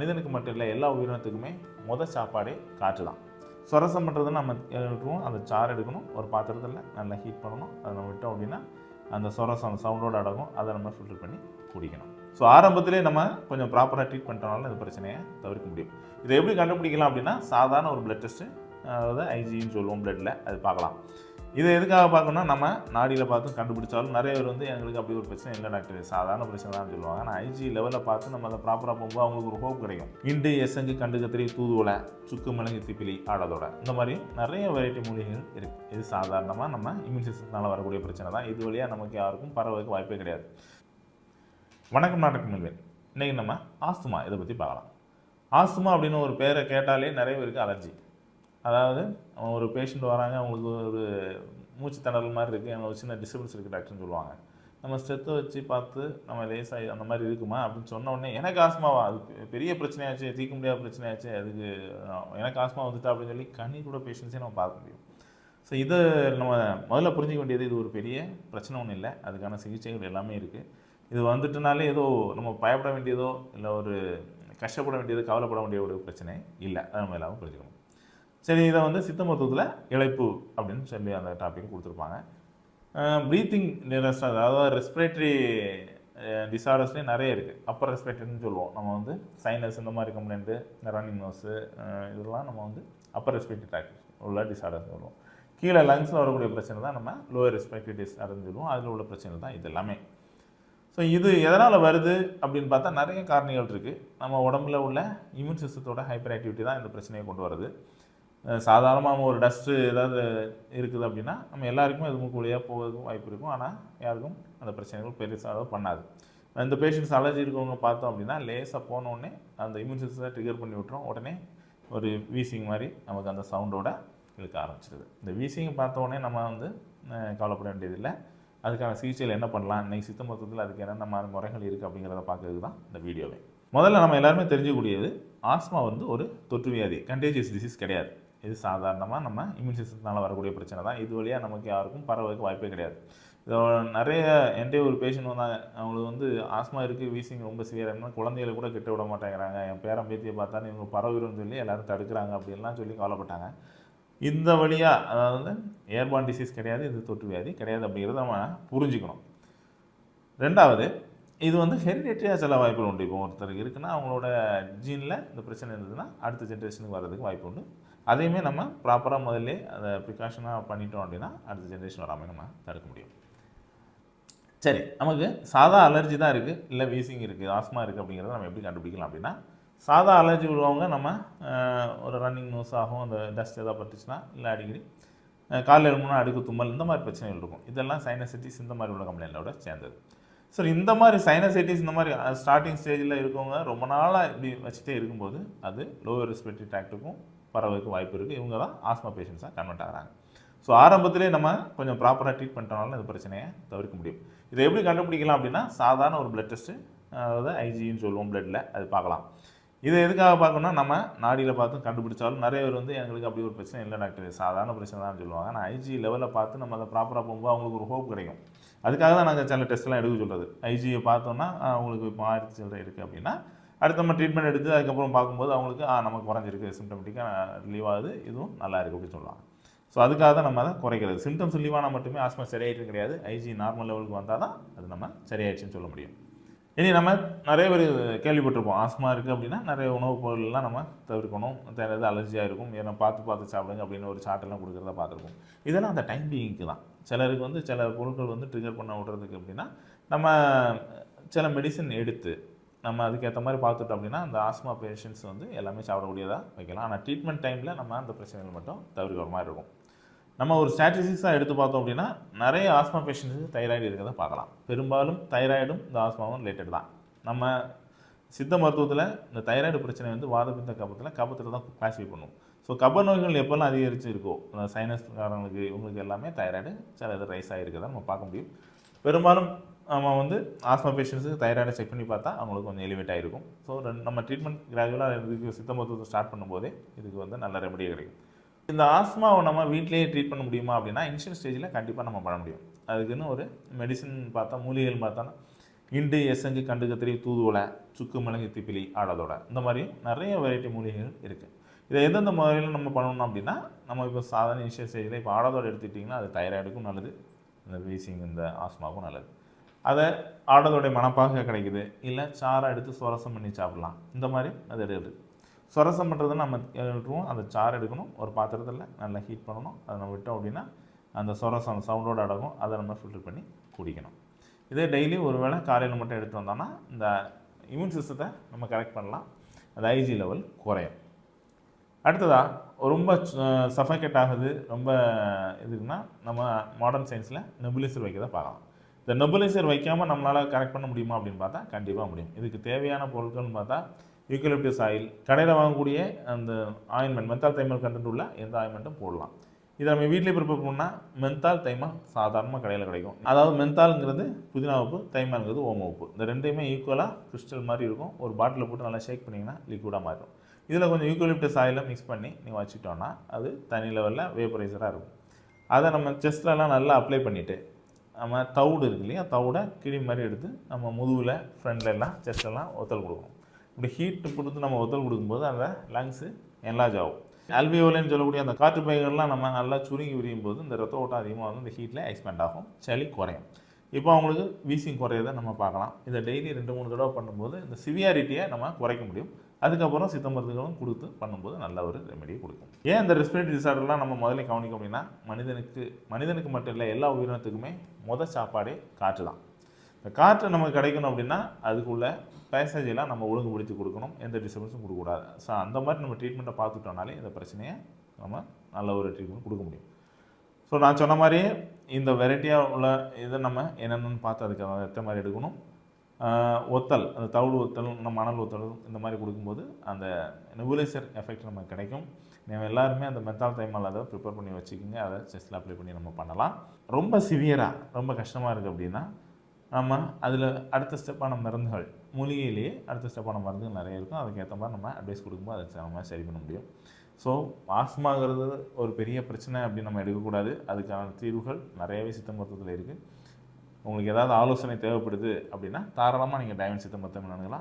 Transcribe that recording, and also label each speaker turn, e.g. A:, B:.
A: மனிதனுக்கு மட்டும் இல்லை எல்லா உயிரினத்துக்குமே மொதல் சாப்பாடே காற்று தான். சுரசம் பண்ணுறது நம்ம எடுக்கணும் அந்த சாறு எடுக்கணும் ஒரு பாத்திரத்தில் நல்லா ஹீட் பண்ணணும் அதை நம்ம விட்டோம் அப்படின்னா அந்த சுரசம் சவுண்டோடு சவுண்டோட அடங்கும் அதை நம்ம ஃபில்டர் பண்ணி குடிக்கணும். ஸோ ஆரம்பத்திலே நம்ம கொஞ்சம் ப்ராப்பராக ட்ரீட் பண்ணிட்டோம்னால இந்த பிரச்சனையை தவிர்க்க முடியும். இதை எப்படி கண்டுபிடிக்கலாம் அப்படின்னா சாதாரண ஒரு பிளட் டெஸ்ட்டு அதாவது ஐஜின்னு சொல்லுவோம் பிளட்டில் அது பார்க்கலாம். இதை எதுக்காக பார்க்கணும்னா நம்ம நாடியில் பார்த்து கண்டுபிடிச்சாலும் நிறைய பேர் வந்து எங்களுக்கு அப்படி ஒரு பிரச்சனை இல்லை டாக்டர். சாதாரண பிரச்சனை தான் சொல்லுவாங்க. ஆனால் ஐஜி லெவலில் பார்த்து நம்ம அதை ப்ராப்பராக போகும்போது அவங்களுக்கு ஒரு ஹோப் கிடைக்கும். இண்டு எசங்கு கண்டு கத்திரி தூதுவலை சுக்கு மிளகு திப்பிலி ஆடதோட இந்த மாதிரி நிறைய வெரைட்டி மூலிகைகள் இருக்குது இது சாதாரணமாக நம்ம இம்யூன் சிஸ்டத்தினால் வரக்கூடிய பிரச்சனை தான். இது வழியாக நமக்கு யாருக்கும் பரவதுக்கு வாய்ப்பே கிடையாது. வணக்கம் நாடகம் மில்வேன் இன்றைக்கி நம்ம ஆஸ்துமா இதை பற்றி பார்க்கலாம். ஆஸ்துமா அப்படின்னு ஒரு பேரை கேட்டாலே நிறைய பேருக்கு அலர்ஜி அதாவது அவங்க ஒரு பேஷண்ட் வராங்க அவங்களுக்கு ஒரு மூச்சு திணறல் மாதிரி இருக்குது எனக்கு ஒரு சின்ன டிஸ்டர்பன்ஸ் இருக்குது டாக்டர்னு சொல்லுவாங்க. நம்ம ஸ்ட்ரெத்தை வச்சு பார்த்து நம்ம லேசாக அந்த மாதிரி இருக்குமா அப்படின்னு சொன்ன உடனே எனக்கு ஆஸ்மாவா அது பெரிய பிரச்சனையாச்சு தீர்க்க முடியாத பிரச்சனையாச்சு அதுக்கு எனக்கு ஆஸ்மா வந்துட்டா அப்படின்னு சொல்லி கண்ணி கூட பேஷண்ட்ஸே நம்ம பார்க்க முடியும். ஸோ இதை நம்ம முதல்ல புரிஞ்சிக்க வேண்டியது இது ஒரு பெரிய பிரச்சனை ஒன்றும் இல்லை. அதுக்கான சிகிச்சைகள் எல்லாமே இருக்குது இது வந்துட்டுனாலே ஏதோ நம்ம பயப்பட வேண்டியதோ இல்லை ஒரு கஷ்டப்பட வேண்டியதோ கவலைப்பட வேண்டிய ஒரு பிரச்சனை இல்லை. அதை நம்ம எல்லாரும் புரிஞ்சுக்கணும். சரி இதை வந்து சித்த மருத்துவத்தில் இழைப்பு அப்படின்னு சொல்லி அந்த டாபிக் கொடுத்துருப்பாங்க. ப்ரீத்திங் நிரஸ் அதாவது ரெஸ்பிரேட்டரி டிசார்டர்ஸ்லேயும் நிறைய இருக்குது அப்பர் ரெஸ்பிரேட்டரின்னு சொல்லுவோம். நம்ம வந்து சைனஸ் இந்த மாதிரி கம்ப்ளைண்ட்டு ரன்னிங் நோஸு இதெல்லாம் நம்ம வந்து அப்பர் ரெஸ்பிரேட்டரி ட்ராக் உள்ள டிசார்டர்ஸ் சொல்லுவோம். கீழே லங்ஸில் வரக்கூடிய பிரச்சனை தான் நம்ம லோவர் ரெஸ்பிரேட்டரி டிசார்டர்னு சொல்லுவோம். அதில் உள்ள பிரச்சனை தான் இது எல்லாமே ஸோ இது எதனால் வருது அப்படின்னு பார்த்தா நிறைய காரணிகள் இருக்குது நம்ம உடம்புல உள்ள இம்யூன் சிஸ்டத்தோட ஹைப்பர் ஆக்டிவிட்டி தான் இந்த பிரச்சனையை கொண்டு வருது. சாதாரணமாக ஒரு டஸ்ட்டு ஏதாவது இருக்குது அப்படின்னா நம்ம எல்லாருக்குமே அது மூக்கு வழியாக போகிறதுக்கும் வாய்ப்பு இருக்கும். ஆனால் யாருக்கும் அந்த பிரச்சனைகள் பெருசாக பண்ணாது. இந்த பேஷண்ட்ஸ் அலர்ஜி இருக்கவங்க பார்த்தோம் அப்படின்னா லேசாக போனோடனே அந்த இம்யூன் சிஸ்டத்தை ட்ரிகர் பண்ணி விட்டுரும். உடனே ஒரு வீசிங் மாதிரி நமக்கு அந்த சவுண்டோட இழுக்க ஆரம்பிச்சிடுது இந்த வீசிங் பார்த்த உடனே நம்ம வந்து கவலைப்பட வேண்டியதில்லை. அதுக்கான சிகிச்சையில் என்ன பண்ணலாம்? இன்றைக்கி சித்த மொத்தத்தில் அதுக்கு என்னென்ன மாதிரி முறைகள் இருக்குது அப்படிங்கிறத பார்க்கறதுக்கு தான் இந்த வீடியோவே. முதல்ல நம்ம எல்லாருமே தெரிஞ்சக்கூடியது ஆஸ்மா வந்து ஒரு தொற்று வியாதி கண்டேஜியஸ் டிசீஸ் கிடையாது. இது சாதாரணமாக நம்ம இம்யூன் சிஸ்டத்தினால் வரக்கூடிய பிரச்சனை தான். இது வழியாக நமக்கு யாருக்கும் பரவதுக்கு வாய்ப்பே கிடையாது. இதோ நிறைய என்கிட்ட ஒரு பேஷண்ட் வந்தாங்க அவங்களுக்கு வந்து ஆஸ்மா இருக்குது வீசிங் ரொம்ப சிவியராக குழந்தைகளை கூட கிட்ட விட மாட்டேங்கிறாங்க. என் பேரன் பேத்தியை பார்த்தாலும் இவங்க பரவிடும் சொல்லி எல்லோரும் தடுக்கிறாங்க அப்படின்லாம் சொல்லி கவலைப்பட்டாங்க. இந்த வழியாக அதாவது ஏர்பான் டிசீஸ் கிடையாது இது தொற்று வியாதி கிடையாது அப்படிங்கிறத நம்ம புரிஞ்சுக்கணும். ரெண்டாவது இது வந்து ஹெரிடேட்டரியாக சில வாய்ப்புகள் உண்டு. இப்போ ஒருத்தருக்கு இருக்குன்னா அவங்களோட ஜீனில் இந்த பிரச்சனை இருந்ததுன்னா அடுத்த ஜென்ரேஷனுக்கு வர்றதுக்கு வாய்ப்பு உண்டு. அதையுமே நம்ம ப்ராப்பராக முதல்ல அதை ப்ரிகாஷனாக பண்ணிட்டோம் அப்படின்னா அடுத்த ஜென்ரேஷன் வராமல் நம்ம தடுக்க முடியும். சரி நமக்கு சாதா அலர்ஜி தான் இருக்குது இல்லை வீசிங் இருக்குது ஆஸ்மா இருக்குது அப்படிங்கிறத நம்ம எப்படி கண்டுபிடிக்கலாம் அப்படின்னா சாதா அலர்ஜி உள்ளவங்க நம்ம ஒரு ரன்னிங் நோஸ் ஆகும் அந்த டஸ்ட் எதாவது பட்டுச்சுன்னா இல்லை அடிக்கடி காலையில் காலைல அடுக்கு தும்மல் இந்த மாதிரி பிரச்சனைகள் இருக்கும். இதெல்லாம் சைனசிட்டிஸ் இந்த மாதிரி உள்ள கம்ப்ளைண்ட்டோட சேர்ந்தது. ஸோ இந்த மாதிரி சைனசைட்டிஸ் இந்த மாதிரி ஸ்டார்டிங் ஸ்டேஜில் இருக்கவங்க ரொம்ப நாளாக இப்படி வச்சுட்டே இருக்கும்போது அது லோவர் ரெஸ்பிரேட்டரி ட்ராக்ட்டுக்கும் பரவதுக்கு வாய்ப்பு இருக்குது இவங்க தான் ஆஸ்மா பேஷண்ட்ஸாக கன்வெர்ட் ஆகிறாங்க. ஸோ ஆரம்பத்திலே நம்ம கொஞ்சம் ப்ராப்பராக ட்ரீட் பண்ணுறனால இந்த பிரச்சனையை தவிர்க்க முடியும். இதை எப்படி கண்டுபிடிக்கலாம் அப்படின்னா சாதாரண ஒரு பிளட் டெஸ்ட்டு அதாவது ஐஜின்னு சொல்லுவோம் பிளட்டில் அது பார்க்கலாம். இதை எதுக்காக பார்க்கணும்னா நம்ம நாடியில் பார்த்து கண்டுபிடிச்சாலும் நிறைய பேர் வந்து எங்களுக்கு அப்படி ஒரு பிரச்சனை இல்லை டாக்டர். சாதாரண பிரச்சனை தான் சொல்லுவாங்க ஆனால் ஐஜி லெவலில் பார்த்து நம்ம அதை ப்ராப்பராக போகும்போது அவங்களுக்கு ஒரு ஹோப் கிடைக்கும். அதுக்காக தான் நாங்கள் சில டெஸ்ட்லாம் எடுக்க சொல்கிறது ஐஜியை பார்த்தோன்னா அவங்களுக்கு இப்போ ஆயிரத்தி சில்லறை இருக்குது அப்படின்னா அடுத்து நம்ம ட்ரீட்மெண்ட் எடுத்து அதுக்கப்புறம் பார்க்கும்போது அவங்களுக்கு ஆ நமக்கு குறைஞ்சிருக்கு சிம்டமெட்டிக்காக ரிலீவ் ஆகுது இதுவும் நல்லா இருக்குது அப்படின்னு சொல்லுவாங்க ஸோ அதுக்காக தான் நம்ம அதை குறைக்கிறது. சிம்டம்ஸ் ஆனால் மட்டுமே ஆஸ்மா சரியாயிட்டு கிடையாது ஐஜி நார்மல் லெவலுக்கு வந்தால் தான் அது நம்ம சரியாயிடுச்சுன்னு சொல்ல முடியும். இனி நம்ம நிறைய பேர் கேள்விப்பட்டிருப்போம். ஆஸ்மா இருக்குது அப்படின்னா நிறைய உணவுப் பொருள்லாம் நம்ம தவிர்க்கணும். தேவையாது அலர்ஜியாக இருக்கும். ஏன்னா பார்த்து பார்த்து சாப்பிடுங்க அப்படின்னு ஒரு சாட்டெல்லாம் கொடுக்குறத பார்த்துருப்போம். இதெல்லாம் அந்த டைம் பீயிங்க்கு தான். சிலருக்கு வந்து சில பொருட்கள் வந்து ட்ரிகர் பண்ண விடுறதுக்கு அப்படின்னா நம்ம சில மெடிசன் எடுத்து நம்ம அதுக்கேற்ற மாதிரி பார்த்துட்டோம் அப்படின்னா அந்த ஆஸ்மா பேஷண்ட்ஸ் வந்து எல்லாமே சாப்பிடக்கூடியதாக வைக்கலாம். ஆனால் ட்ரீட்மெண்ட் டைமில் நம்ம அந்த பிரச்சனைகள் மட்டும் தவிர்க்கிற மாதிரி இருக்கும். நம்ம ஒரு ஸ்டாட்டிஸ்டிக்ஸாக எடுத்து பார்த்தோம் அப்படின்னா நிறைய ஆஸ்மா பேஷண்ட்ஸுக்கு தைராய்டு இருக்கிறத பார்க்கலாம். பெரும்பாலும் தைராய்டும் இந்த ஆஸ்மாவும் ரிலேட்டட் தான். நம்ம சித்த மருத்துவத்தில் இந்த தைராய்டு பிரச்சனை வந்து வாதப்பித்த கபத்தில் கபத்தில் தான் கிளாசிஃபை பண்ணுவோம். ஸோ கப நோய்கள் எப்போல்லாம் அதிகரிச்சு இருக்கோ இந்த சைனஸ்காரங்களுக்கு இவங்களுக்கு எல்லாமே தைராய்டு சில இது ரைஸ் ஆகிருக்கதான் நம்ம பார்க்க முடியும். பெரும்பாலும் நம்ம வந்து ஆஸ்மா பேஷண்ட்ஸுக்கு தைராய்டை செக் பண்ணி பார்த்தா அவங்களுக்கு கொஞ்சம் எலிவேட் ஆகிருக்கும் ஸோ நம்ம ட்ரீட்மெண்ட் கிராஜுவலாக இதுக்கு சித்த மருத்துவத்தை ஸ்டார்ட் பண்ணும்போதே இதுக்கு வந்து நல்ல ரெமடியாக கிடைக்கும். இந்த ஆஸ்மாவை நம்ம வீட்டிலேயே ட்ரீட் பண்ண முடியுமா அப்படின்னா இன்ஷியல் ஸ்டேஜில் கண்டிப்பாக நம்ம பண்ண முடியும். அதுக்குன்னு ஒரு மெடிசன் பார்த்தா மூலிகைகள் பார்த்தோன்னா இண்டு எசங்கு கண்டு கத்திரி தூதுவளை சுக்கு மிளகு திப்பிலி ஆடதோட. இந்த மாதிரி நிறைய வெரைட்டி மூலிகைகள் இருக்குது இதை எந்தெந்த முறையில் நம்ம பண்ணணும் அப்படின்னா நம்ம இப்போ சாதாரண இன்ஷியல் ஸ்டேஜில் இப்போ ஆடதோட எடுத்துக்கிட்டிங்கன்னா அது தைராய்டுக்கும் நல்லது இந்த வீசிங் இந்த ஆஸ்மாவுக்கும் நல்லது. அதை ஆடதோடைய மனப்பாக கிடைக்குது இல்லை சாரை எடுத்து சுவரசம் பண்ணி சாப்பிட்லாம். இந்த மாதிரி அது எடுக்குது சொரசம் பண்ணுறது நம்ம எடுத்துருவோம் அந்த சாறு எடுக்கணும். ஒரு பாத்திரத்தில் நல்லா ஹீட் பண்ணணும். அதை நம்ம விட்டோம் அப்படின்னா அந்த சொரசம் சவுண்டோட அடங்கும். அதை நம்ம ஃபில்டர் பண்ணி குடிக்கணும். இதே டெய்லி ஒரு வேளை காலையில் மட்டும் எடுத்து வந்தோம்னா இந்த இம்யூன் சிஸ்டத்தை நம்ம கரெக்ட் பண்ணலாம். அந்த ஐஜி லெவல் குறையும். அடுத்ததாக ரொம்ப சஃபகேட் ஆகுது. ரொம்ப இதுக்குன்னா நம்ம மாடர்ன் சயின்ஸில் நெபுலைசர் வைக்கிறத பார்க்கலாம். இந்த நெபுலைசர் வைக்காமல் நம்மளால் கரெக்ட் பண்ண முடியுமா அப்படின்னு பார்த்தா கண்டிப்பாக முடியும். இதுக்கு தேவையான பொருட்கள்னு பார்த்தா யூக்கலிப்டஸ் ஆயில் கடையில் வாங்கக்கூடிய அந்த ஆயின்மெண்ட் மென்தால் தைமல் கண்டென்ட் உள்ள எந்த ஆயின்மெண்ட்டும் போடலாம். இதை நம்ம வீட்டிலே ப்ரிப்பேர் பண்ணால் மென்தால் தைமல் சாதாரணமாக கடையில் கிடைக்கும். அதாவது மென்தால்ங்கிறது புதினா உப்பு தைமால்ங்கிறது ஓம உப்பு. இந்த ரெண்டையுமே ஈக்குவலாக கிறிஸ்டல் மாதிரி இருக்கும். ஒரு பாட்டிலில் போட்டு நல்லா ஷேக் பண்ணிங்கன்னா லிக்விடாக மாறும் இதில் கொஞ்சம் யூக்கலிப்டஸ் ஆயிலை மிக்ஸ் பண்ணி நீங்கள் வச்சுட்டோன்னா அது தனி லெவலில் வேப்பரைசராக இருக்கும். அதை நம்ம செஸ்ட்லலாம் நல்லா அப்ளை பண்ணிவிட்டு நம்ம தவிடு இருக்கு இல்லையா தவிடை கிழி மாதிரி எடுத்து நம்ம முதுகில் ஃப்ரண்ட்ல எல்லாம் செஸ்ட்லலாம் ஒத்தல் கொடுக்கணும். இப்படி ஹீட்டு கொடுத்து நம்ம ஒத்தல் கொடுக்கும்போது அந்த லங்ஸு என்லாஜ் ஆகும். அல்வியோலன்னு சொல்லக்கூடிய அந்த காற்று பைகள்லாம் நம்ம நல்லா சுருங்கி விரியும் போது இந்த ரத்த ஓட்டம் அதிகமாக வந்து இந்த ஹீட்டில் எக்ஸ்பேண்ட் ஆகும். சளி குறையும். இப்போ அவங்களுக்கு வீசிங் குறையதை நம்ம பார்க்கலாம். இதை டெய்லி ரெண்டு மூணு தடவை பண்ணும்போது இந்த சிவியாரிட்டியை நம்ம குறைக்க முடியும். அதுக்கப்புறம் சித்த மருந்துகளும் கொடுத்து பண்ணும்போது நல்ல ஒரு ரெமெடியை கொடுக்கும். ஏன் இந்த ரெஸ்பிரேட்டரி டிசார்டர்லாம் நம்ம முதல்ல கவனிக்க அப்படின்னா மனிதனுக்கு மனிதனுக்கு மட்டும் இல்லை எல்லா உயிரினத்துக்குமே முத சாப்பாடே காற்று தான். காற்று நமக்கு கிடைக்கணும் அப்படின்னா அதுக்குள்ள பேசேஜ் எல்லாம் நம்ம ஒழுங்குபடுத்தி கொடுக்கணும். எந்த டிஸ்டர்பன்ஸும் கொடுக்கக்கூடாது. ஸோ அந்த மாதிரி நம்ம ட்ரீட்மெண்ட்டை பார்த்துட்டோம்னாலே இந்த பிரச்சனையை நம்ம நல்ல ஒரு ட்ரீட்மெண்ட் கொடுக்க முடியும். ஸோ நான் சொன்ன மாதிரியே இந்த வெரைட்டியாக உள்ள இதை நம்ம என்னென்னு பார்த்து அதுக்கு எத்த மாதிரி எடுக்கணும்? ஒத்தல் அந்த தவிடு ஒத்தல் இந்த மணல் ஒத்தல் இந்த மாதிரி கொடுக்கும்போது அந்த நெபுலைசர் எஃபெக்ட் நமக்கு கிடைக்கும். நம்ம எல்லாருமே அந்த மெத்தால் தைமால் அதை ப்ரிப்பேர் பண்ணி வச்சுக்கோங்க. அதை செஸ்ட்டில் அப்ளை பண்ணி நம்ம பண்ணலாம். ரொம்ப சிவியராக ரொம்ப கஷ்டமாக இருக்குது அப்படின்னா நம்ம அதில் அடுத்த ஸ்டெப்பான மருந்துகள். மூலிகையிலேயே அடுத்த ஸ்டெப்பான மருந்துகள் நிறைய இருக்கும். அதுக்கேற்ற மாதிரி நம்ம அட்வைஸ் கொடுக்கும்போது அதை நம்ம சரி பண்ண முடியும். ஸோ ஆஸ்மாங்கிறது ஒரு பெரிய பிரச்சனை அப்படின்னு நம்ம எடுக்கக்கூடாது. அதுக்கான தீர்வுகள் நிறையவே சித்த மருத்துவத்தில் இருக்குது உங்களுக்கு ஏதாவது ஆலோசனை தேவைப்படுது அப்படின்னா தாராளமாக நீங்கள் டைமண்ட் சித்த மருத்துவம் அணுகலாம்